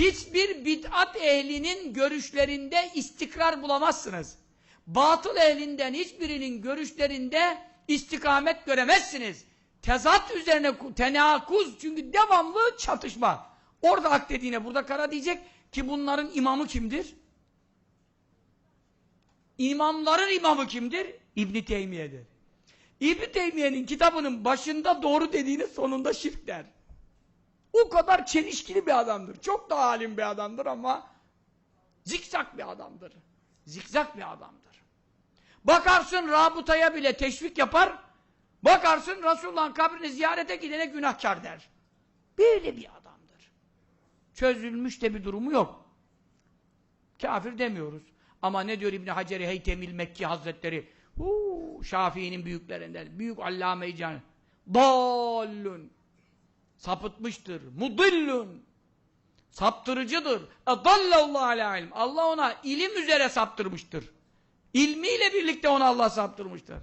hiçbir bid'at ehlinin görüşlerinde istikrar bulamazsınız. Batıl ehlinden hiçbirinin görüşlerinde istikamet göremezsiniz. Tezat üzerine ku- tenakuz çünkü devamlı çatışma. Orada hak dediğine burada kara diyecek ki bunların imamı kimdir? İmamların imamı kimdir? İbn Teymiye'dir. İbn Teymiye'nin kitabının başında doğru dediğini sonunda şirk der. O kadar çelişkili bir adamdır. Çok da alim bir adamdır ama zikzak bir adamdır. Zikzak bir adamdır. Bakarsın rabıtaya bile teşvik yapar. Bakarsın Resulullah'ın kabrini ziyarete gidene günahkar der. Böyle bir adamdır. Çözülmüş de bir durumu yok. Kafir demiyoruz. Ama ne diyor İbni Hacer-i Heytemil Mekki Hazretleri? Şafii'nin büyüklerinden. Büyük allame-i. Dallun. Sapıtmıştır. Mudillun. Saptırıcıdır. Edallallahu ala ilm. Allah ona ilim üzere saptırmıştır. İlmiyle birlikte ona Allah saptırmıştır.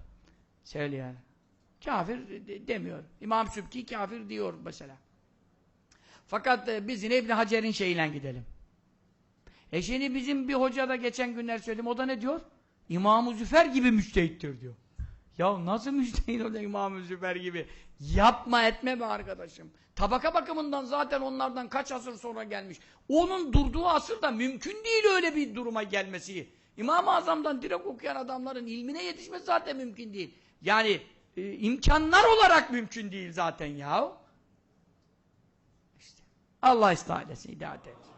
Söyle yani. Kafir de- demiyor. İmam Sübki kafir diyor mesela. Fakat e, biz yine İbni Hacer'in şeyiyle gidelim. E şimdi bizim bir hoca da geçen günler söyledim. O da ne diyor? İmam-ı Züfer gibi müçtehittir diyor. Ya nasıl müçtehit olacak İmam-ı Züfer gibi? Yapma etme be arkadaşım. Tabaka bakımından zaten onlardan kaç asır sonra gelmiş. Onun durduğu asırda mümkün değil öyle bir duruma gelmesi. İmam-ı Azam'dan direkt okuyan adamların ilmine yetişmesi zaten mümkün değil. Yani e, imkanlar olarak mümkün değil zaten ya. İşte. Allah ıslah eylesin, hidayet eylesin.